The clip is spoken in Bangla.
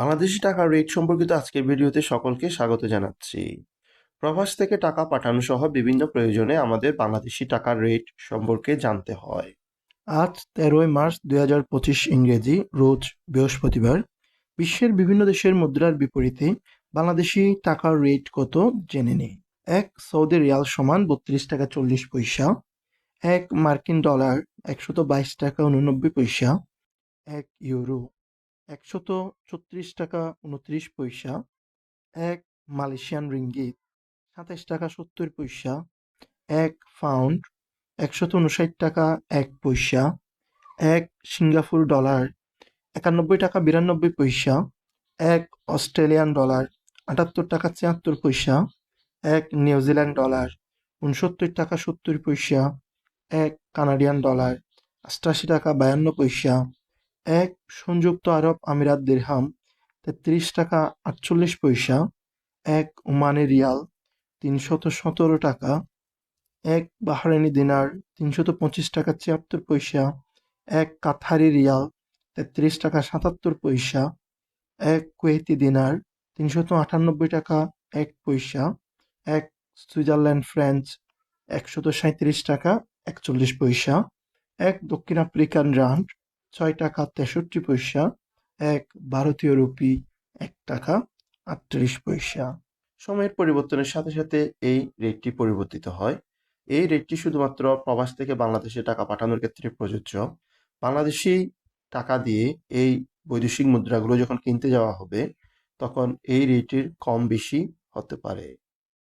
বাংলাদেশী টাকার রেট সম্পর্কিত আজকের ভিডিওতে সকলকে স্বাগত জানাচ্ছি। প্রবাস থেকে টাকা পাঠানো সহ বিভিন্ন প্রয়োজনে আমাদের বাংলাদেশি টাকার রেট সম্পর্কে জানতে হয়। আজ তেরোই মার্চ দুই হাজার পঁচিশ ইংরেজি, রোজ বৃহস্পতিবার। বিশ্বের বিভিন্ন দেশের মুদ্রার বিপরীতে বাংলাদেশি টাকার রেট কত জেনে নেই। এক, সৌদি রিয়াল সমান বত্রিশ টাকা চল্লিশ পয়সা। এক, মার্কিন ডলার একশত বাইশ টাকা উননব্বই পয়সা। এক, ইউরো একশত ছত্রিশ টাকা উনত্রিশ পয়সা, এক মালয়েশিয়ান রিঙ্গিত সাতাশ টাকা সত্তর পয়সা, এক পাউন্ড একশত উনষাট টাকা এক পয়সা, এক সিঙ্গাপুর ডলার একানব্বই টাকা বিরানব্বই পয়সা, এক অস্ট্রেলিয়ান ডলার আটাত্তর টাকা ছিয়াত্তর পয়সা, এক নিউজিল্যান্ড ডলার উনসত্তর টাকা সত্তর পয়সা, এক কানাডিয়ান ডলার অষ্টাশি টাকা বায়ান্ন পয়সা এক সংযুক্ত আরব আমিরাত দিরহাম, তেত্রিশ টাকা আটচল্লিশ পয়সা, এক ওমানি রিয়াল তিনশত সতেরো টাকা, এক বাহরাইনি দিনার তিনশত পঁচিশ টাকা ছিয়াত্তর পয়সা, এক কাথারি রিয়াল তেত্রিশ টাকা সাতাত্তর পয়সা, এক কুয়েতি দিনার তিনশত আটানব্বই টাকা এক পয়সা, এক সুইজারল্যান্ড ফ্রেঞ্চ একশত সাঁত্রিশ টাকা একচল্লিশ পয়সা, এক দক্ষিণ আফ্রিকান রান্ড ছয় টাকা তেষট্টি পয়সা, এক ভারতীয় রুপি এক টাকা আটত্রিশ পয়সা। সময়ের পরিবর্তনের সাথে সাথে এই রেটটি পরিবর্তিত হয়। এই রেটটি শুধুমাত্র প্রবাস থেকে বাংলাদেশে টাকা পাঠানোর ক্ষেত্রে প্রযোজ্য। বাংলাদেশি টাকা দিয়ে এই বৈদেশিক মুদ্রাগুলো যখন কিনতে যাওয়া হবে, তখন এই রেটের কম বেশি হতে পারে।